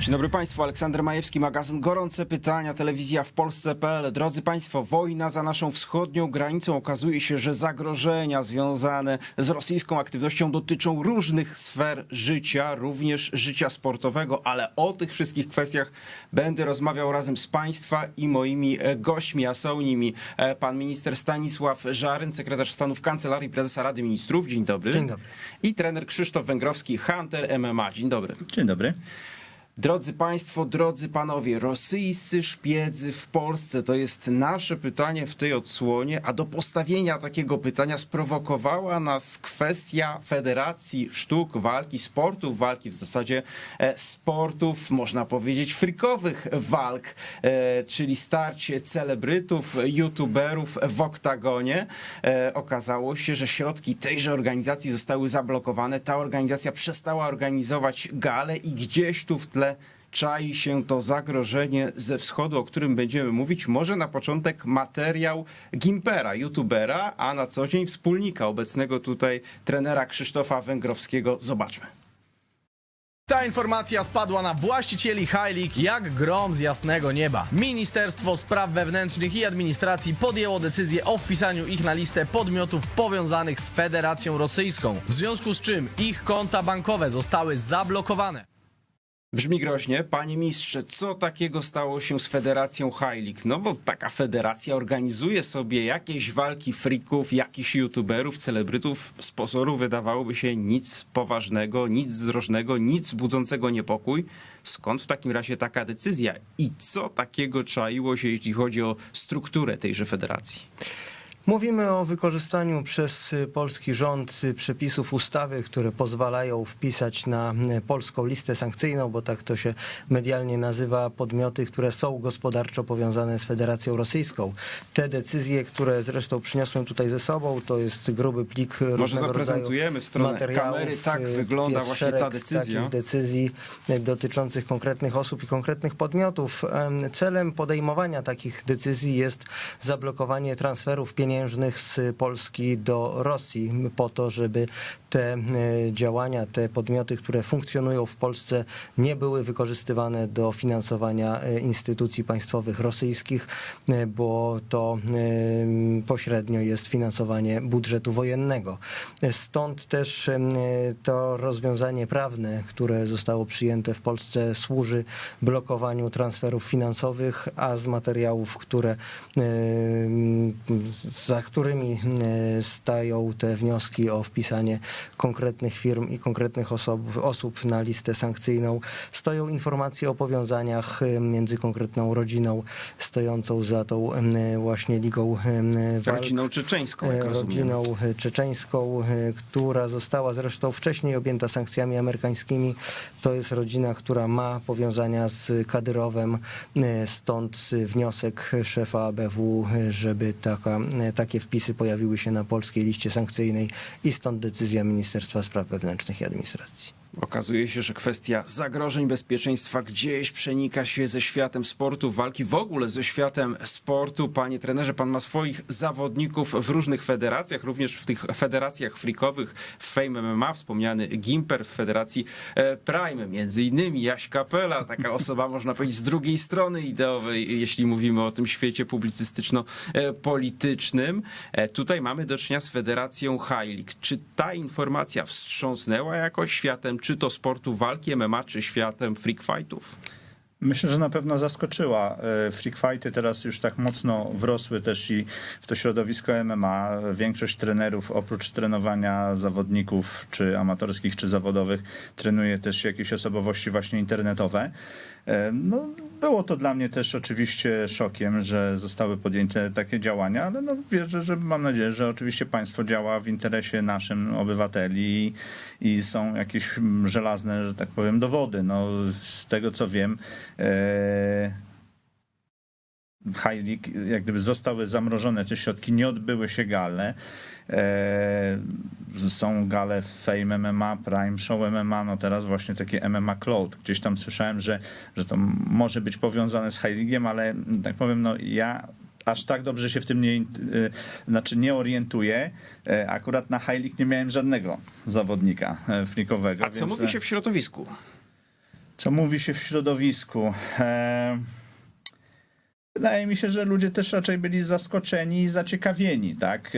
Dzień dobry Państwu, Aleksander Majewski, magazyn Gorące Pytania, telewizja w Polsce.pl. Drodzy Państwo, wojna za naszą wschodnią granicą okazuje się, że zagrożenia związane z rosyjską aktywnością dotyczą różnych sfer życia, również życia sportowego, ale o tych wszystkich kwestiach będę rozmawiał razem z Państwa i moimi e, gośćmi, a są nimi e, pan minister Stanisław Żaryn, sekretarz stanu w Kancelarii Prezesa Rady Ministrów. Dzień dobry. Dzień dobry. I trener Krzysztof Węgrowski, Hunter MMA. Dzień dobry. Dzień dobry. Drodzy Państwo, drodzy Panowie, rosyjscy szpiedzy w Polsce to jest nasze pytanie w tej odsłonie, a do postawienia takiego pytania sprowokowała nas kwestia Federacji Sztuk Walki, sportów walki, w zasadzie e, sportów, można powiedzieć, frikowych walk, e, czyli starcie celebrytów, youtuberów w oktagonie. E, Okazało się, że środki tejże organizacji zostały zablokowane. Ta organizacja przestała organizować gale i gdzieś tu w tle czai się to zagrożenie ze wschodu, o którym będziemy mówić. Może na początek materiał Gimpera, youtubera, a na co dzień wspólnika obecnego tutaj trenera Krzysztofa Węgrowskiego. Zobaczmy. Ta informacja spadła na właścicieli League jak grom z jasnego nieba. Ministerstwo Spraw Wewnętrznych i Administracji podjęło decyzję o wpisaniu ich na listę podmiotów powiązanych z Federacją Rosyjską, w związku z czym ich konta bankowe zostały zablokowane. Brzmi groźnie. Panie mistrze, co takiego stało się z Federacją League? No bo taka federacja organizuje sobie jakieś walki frików, jakichś youtuberów, celebrytów. Z pozoru wydawałoby się nic poważnego, nic zdrożnego, nic budzącego niepokój. Skąd w takim razie taka decyzja? I co takiego czaiło się, jeśli chodzi o strukturę tejże federacji? Mówimy o wykorzystaniu przez y, polski rząd y, przepisów ustawy, które pozwalają wpisać na y, polską listę sankcyjną, bo tak to się medialnie nazywa, podmioty, które są gospodarczo powiązane z Federacją Rosyjską. Te decyzje, które zresztą przyniosłem tutaj ze sobą, to jest gruby plik Może zaprezentujemy w stronę materiałów. kamery. Tak wygląda właśnie ta decyzja. decyzji dotyczących konkretnych osób i konkretnych podmiotów. Em, Celem podejmowania takich decyzji jest zablokowanie transferów pieniężnych z Polski do Rosji po to, żeby te e, działania, te podmioty, które funkcjonują w Polsce nie były wykorzystywane do finansowania e, instytucji państwowych rosyjskich, e, bo to pośrednio jest finansowanie budżetu wojennego. Stąd też to rozwiązanie prawne, które zostało przyjęte w Polsce służy blokowaniu transferów finansowych, a z materiałów, które za którymi e, stają te wnioski o wpisanie konkretnych firm i konkretnych osób, osób na listę sankcyjną, stoją informacje o powiązaniach e, między konkretną rodziną stojącą za tą em, właśnie ligą walk. Rodziną czeczeńską, jak E, rozumiem. rodziną e, czeczeńską, e, która została zresztą wcześniej objęta sankcjami amerykańskimi. To jest rodzina, która ma powiązania z Kadyrowem, e, stąd e, wniosek szefa ABW, e, żeby taka, e, takie wpisy pojawiły się na polskiej liście sankcyjnej i stąd decyzja Ministerstwa Spraw Wewnętrznych i Administracji. Okazuje się, że kwestia zagrożeń bezpieczeństwa gdzieś przenika się ze światem sportu, walki, w ogóle ze światem sportu. Panie trenerze, pan ma swoich zawodników w różnych federacjach, również w tych federacjach frikowych, w Fame MMA, wspomniany Gimper, w federacji e, Prime, między innymi Jaś Kapela, taka osoba, można powiedzieć, z drugiej strony ideowej, jeśli mówimy o tym świecie publicystyczno-politycznym. E, Tutaj mamy do czynienia z federacją High League. Czy ta informacja wstrząsnęła jakoś światem, czy to sportu walki MMA, czy światem freak fightów? Myślę, że na pewno zaskoczyła. E, Freak fighty teraz już tak mocno wrosły też i w to środowisko MMA. Większość trenerów oprócz trenowania zawodników, czy amatorskich, czy zawodowych, trenuje też jakieś osobowości właśnie internetowe. E, No, było to dla mnie też oczywiście szokiem, że zostały podjęte takie działania, ale no wierzę, że mam nadzieję, że oczywiście państwo działa w interesie naszym obywateli i, są jakieś mm, żelazne, że tak powiem, dowody. No, z tego co wiem, High League, jak gdyby zostały zamrożone te środki, nie odbyły się gale. E, są gale Fame MMA, Prime Show MMA, no teraz właśnie takie MMA Cloud. Gdzieś tam słyszałem, że, że to może być powiązane z High League'iem, ale tak powiem, no ja aż tak dobrze się w tym nie, y, znaczy nie orientuję. E, Akurat na High League nie miałem żadnego zawodnika e, flickowego. A co mówi e, się w środowisku? Co mówi się w środowisku? Wydaje mi się, że ludzie też raczej byli zaskoczeni i zaciekawieni, tak?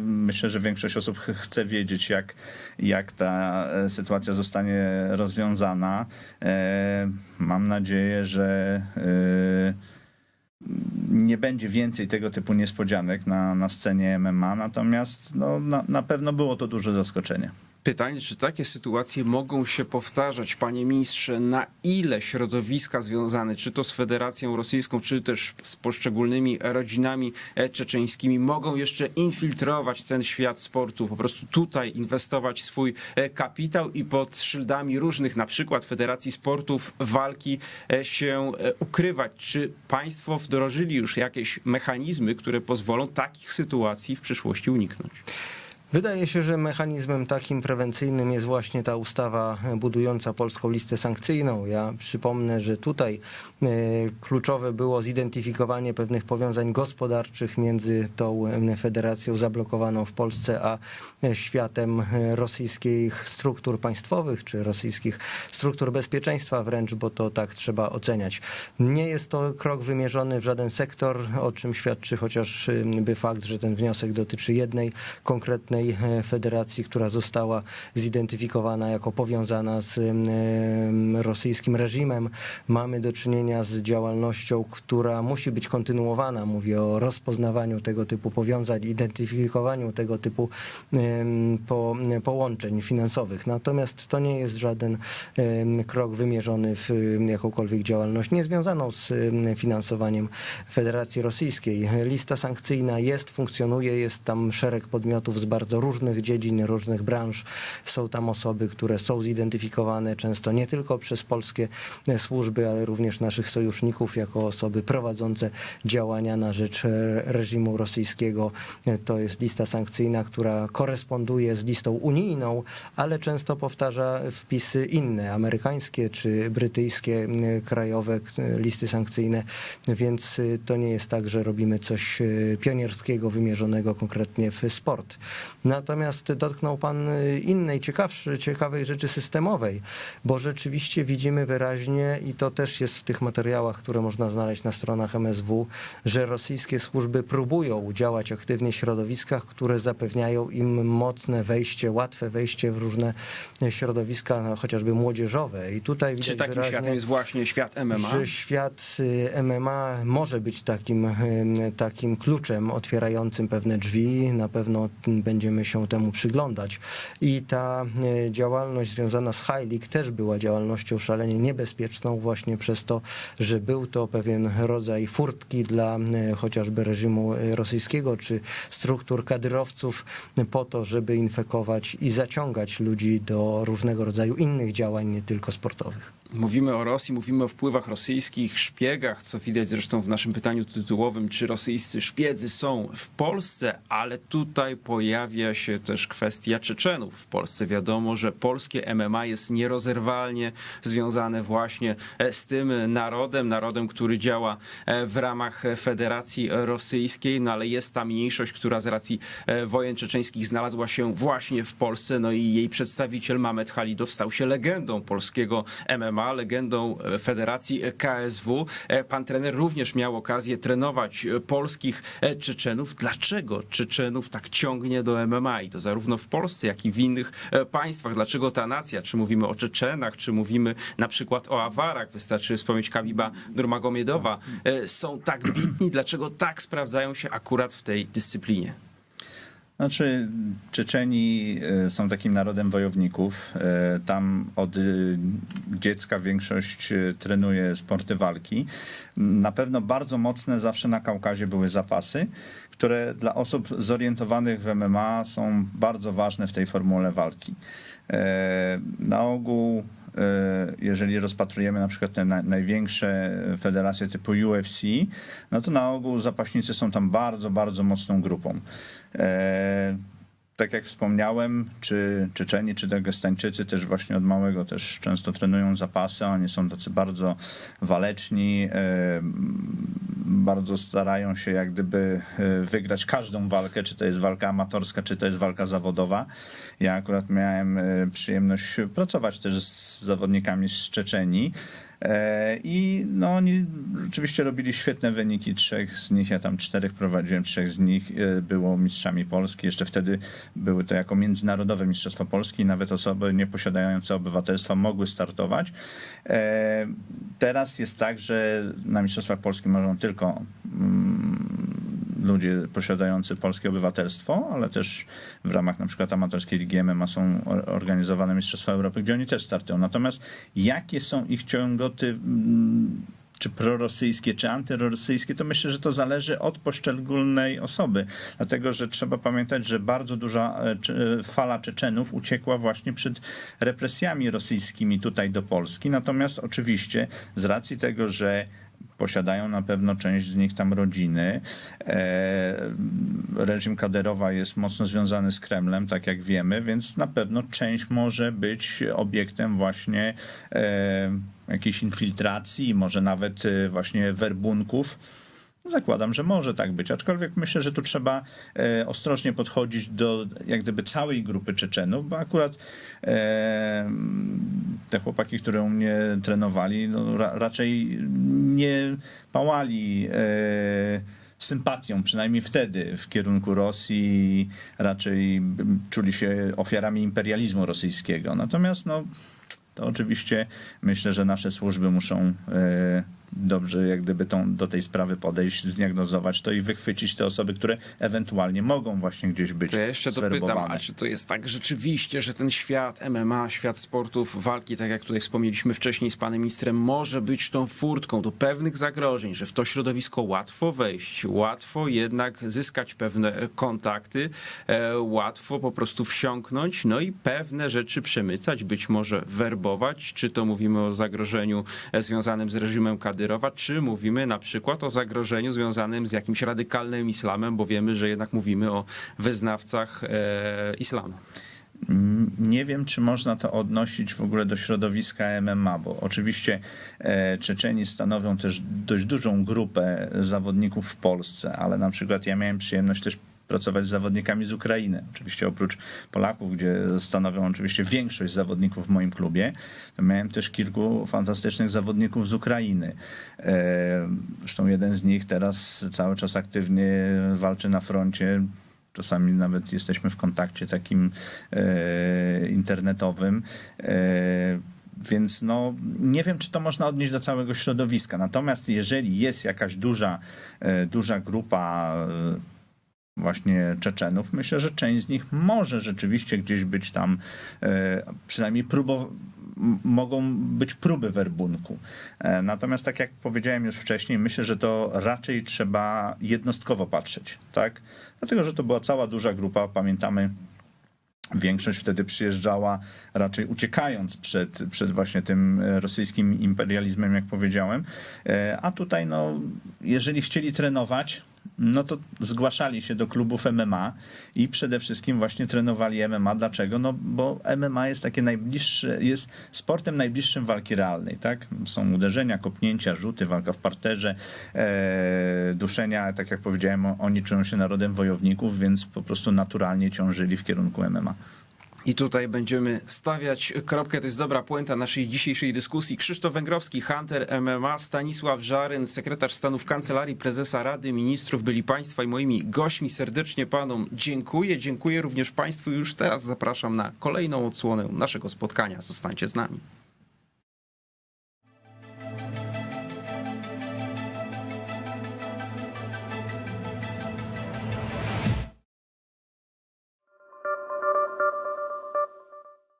Myślę, że większość osób ch- chce wiedzieć, jak, jak ta e, sytuacja zostanie rozwiązana. Mam nadzieję, że e, nie będzie więcej tego typu niespodzianek na, na scenie MMA, natomiast no, na, na pewno było to duże zaskoczenie. Pytanie, czy takie sytuacje mogą się powtarzać, panie ministrze, na ile środowiska związane, czy to z Federacją Rosyjską, czy też z poszczególnymi rodzinami e, czeczeńskimi, mogą jeszcze infiltrować ten świat sportu, po prostu tutaj inwestować swój e, kapitał i pod szyldami różnych, na przykład Federacji Sportów, walki e, się ukrywać. Czy państwo wdrożyli już jakieś mechanizmy, które pozwolą takich sytuacji w przyszłości uniknąć? Wydaje się, że mechanizmem takim prewencyjnym jest właśnie ta ustawa budująca polską listę sankcyjną. Ja przypomnę, że tutaj e, kluczowe było zidentyfikowanie pewnych powiązań gospodarczych między tą e, federacją zablokowaną w Polsce, a e, światem rosyjskich struktur państwowych, czy rosyjskich struktur bezpieczeństwa wręcz, bo to tak trzeba oceniać. Nie jest to krok wymierzony w żaden sektor, o czym świadczy chociażby fakt, że ten wniosek dotyczy jednej konkretnej e, federacji, która została zidentyfikowana jako powiązana z rosyjskim reżimem. Mamy do czynienia z działalnością, która musi być kontynuowana. Mówię o rozpoznawaniu tego typu powiązań, identyfikowaniu tego typu po, połączeń finansowych. Natomiast to nie jest żaden krok wymierzony w jakąkolwiek działalność niezwiązaną z em, finansowaniem Federacji Rosyjskiej. Lista sankcyjna jest, funkcjonuje, jest tam szereg podmiotów z bardzo różnych dziedzin, różnych branż. Są tam osoby, które są zidentyfikowane często nie tylko przez polskie e, służby, ale również naszych sojuszników jako osoby prowadzące działania na rzecz e, reżimu rosyjskiego. E, To jest lista sankcyjna, która koresponduje z listą unijną, ale często powtarza wpisy inne, amerykańskie czy brytyjskie krajowe listy sankcyjne, więc to nie jest tak, że robimy coś pionierskiego, wymierzonego konkretnie w sport. Natomiast dotknął Pan y, innej, ciekawszy, ciekawej rzeczy systemowej, bo rzeczywiście widzimy wyraźnie, i to też jest w tych materiałach, które można znaleźć na stronach MSW, że rosyjskie służby próbują działać aktywnie w środowiskach, które zapewniają im mocne wejście, łatwe wejście w różne środowiska, no, chociażby młodzieżowe. I tutaj widać Czy takim wyraźnie, światem jest właśnie świat MMA? że świat y, MMA może być takim, y, takim kluczem otwierającym pewne drzwi. Na pewno mm, będziemy się temu przyglądać. I ta y, działalność związana z League też była działalnością szalenie niebezpieczną właśnie przez to, że był to pewien rodzaj furtki dla y, chociażby reżimu y, rosyjskiego czy struktur kadyrowców po to, żeby infekować i zaciągać ludzi do różnego rodzaju innych działań, nie tylko sportowych. Mówimy o Rosji, mówimy o wpływach rosyjskich, szpiegach, co widać zresztą w naszym pytaniu tytułowym, czy rosyjscy szpiedzy są w Polsce, ale tutaj pojawia się też kwestia Czeczenów w Polsce. Wiadomo, że polskie MMA jest nierozerwalnie związane właśnie e, z tym narodem, narodem, który działa e, w ramach Federacji Rosyjskiej, no ale jest ta mniejszość, która z racji e, wojen czeczeńskich znalazła się właśnie w Polsce, no i jej przedstawiciel Mamet Halidow stał się legendą polskiego MMA, legendą e, Federacji KSW. E, Pan trener również miał okazję trenować e, polskich Czeczenów. Dlaczego Czeczenów tak ciągnie do MMA i to zarówno w Polsce, jak i w innych państwach? Dlaczego ta nacja, czy mówimy o Czeczenach, czy mówimy na przykład o Awarach, wystarczy wspomnieć Kabiba Nurmagomiedowa, są tak bitni? Dlaczego tak sprawdzają się akurat w tej dyscyplinie? Znaczy, Czeczeni e, są takim narodem wojowników. E, Tam od e, dziecka większość trenuje sporty walki. Na pewno bardzo mocne zawsze na Kaukazie były zapasy, które dla osób zorientowanych w MMA są bardzo ważne w tej formule walki. Na ogół jeżeli rozpatrujemy na przykład te na- największe federacje typu UFC, no to na ogół zapaśnicy są tam bardzo, bardzo mocną grupą. E, tak jak wspomniałem, czy Czeczeni, czy Dagestańczycy też właśnie od małego też często trenują zapasy. Oni są tacy bardzo waleczni, e, bardzo starają się jak gdyby e, wygrać każdą walkę, czy to jest walka amatorska, czy to jest walka zawodowa. Ja akurat miałem e, przyjemność pracować też z zawodnikami z Czeczenii. E, I no, oni rzeczywiście robili świetne wyniki. Trzech z nich, ja tam czterech prowadziłem, trzech z nich było mistrzami Polski. Jeszcze wtedy były to jako międzynarodowe Mistrzostwa Polski nawet osoby nieposiadające obywatelstwa mogły startować. Teraz jest tak, że na Mistrzostwach Polski mogą tylko mm, ludzie posiadający polskie obywatelstwo, ale też w ramach na przykład amatorskiej ligi MMA są or- organizowane Mistrzostwa Europy, gdzie oni też startują. Natomiast jakie są ich ciągoty mm, czy prorosyjskie, czy antyrosyjskie, to myślę, że to zależy od poszczególnej osoby. Dlatego, że trzeba pamiętać, że bardzo duża e, cze- fala Czeczenów uciekła właśnie przed represjami rosyjskimi tutaj do Polski. Natomiast oczywiście z racji tego, że posiadają na pewno część z nich tam rodziny. E, reżim Kaderowa jest mocno związany z Kremlem, tak jak wiemy, więc na pewno część może być obiektem właśnie e, jakiejś infiltracji, może nawet e, właśnie werbunków. Zakładam, że może tak być, aczkolwiek myślę, że tu trzeba e, ostrożnie podchodzić do jak gdyby całej grupy Czeczenów, bo akurat e, te chłopaki, które u mnie trenowali, no, ra, raczej nie pałali e, sympatią, przynajmniej wtedy, w kierunku Rosji, raczej mm, czuli się ofiarami imperializmu rosyjskiego. Natomiast no, to oczywiście myślę, że nasze służby muszą dobrze jak gdyby tą, do tej sprawy podejść, zdiagnozować to i wychwycić te osoby, które ewentualnie mogą właśnie gdzieś być To ja jeszcze dopytam, a czy to jest tak rzeczywiście, że ten świat MMA, świat sportów, walki, tak jak tutaj wspomnieliśmy wcześniej z panem ministrem, może być tą furtką do pewnych zagrożeń, że w to środowisko łatwo wejść, łatwo jednak zyskać pewne kontakty, e, łatwo po prostu wsiąknąć, no i pewne rzeczy przemycać, być może werbować, czy to mówimy o zagrożeniu e, związanym z reżimem Kadyrowa, czy mówimy na przykład o zagrożeniu związanym z jakimś radykalnym islamem, bo wiemy, że jednak mówimy o wyznawcach e, islamu. Nie wiem, czy można to odnosić w ogóle do środowiska MMA, bo oczywiście e, Czeczeni stanowią też dość dużą grupę zawodników w Polsce, ale na przykład ja miałem przyjemność też pracować z zawodnikami z Ukrainy. Oczywiście oprócz Polaków, gdzie stanowią oczywiście większość zawodników w moim klubie, miałem też kilku fantastycznych zawodników z Ukrainy. E, Zresztą jeden z nich teraz cały czas aktywnie walczy na froncie Czasami nawet jesteśmy w kontakcie takim e, internetowym. E, więc no, nie wiem, czy to można odnieść do całego środowiska. Natomiast jeżeli jest jakaś duża, e, duża grupa właśnie Czeczenów, myślę, że część z nich może rzeczywiście gdzieś być tam, e, przynajmniej próbow- m- mogą być próby werbunku. E, Natomiast tak jak powiedziałem już wcześniej, myślę, że to raczej trzeba jednostkowo patrzeć, tak? Dlatego, że to była cała duża grupa, pamiętamy Większość wtedy przyjeżdżała raczej uciekając przed, przed właśnie tym e, rosyjskim imperializmem, jak powiedziałem. A tutaj, no, jeżeli chcieli trenować, no to zgłaszali się do klubów MMA i przede wszystkim właśnie trenowali MMA. Dlaczego? No bo MMA jest takie najbliższe, jest sportem najbliższym walki realnej, tak? Są uderzenia, kopnięcia, rzuty, walka w parterze, e, duszenia, tak jak powiedziałem, oni czują się narodem wojowników, więc po prostu naturalnie ciążyli w kierunku MMA. I tutaj będziemy stawiać kropkę. To jest dobra puenta naszej dzisiejszej dyskusji. Krzysztof Węgrowski, Hunter MMA, Stanisław Żaryn, sekretarz stanu w Kancelarii Prezesa Rady Ministrów byli Państwa i moimi gośćmi. Serdecznie Panom dziękuję. Dziękuję również Państwu. Już teraz zapraszam na kolejną odsłonę naszego spotkania. Zostańcie z nami.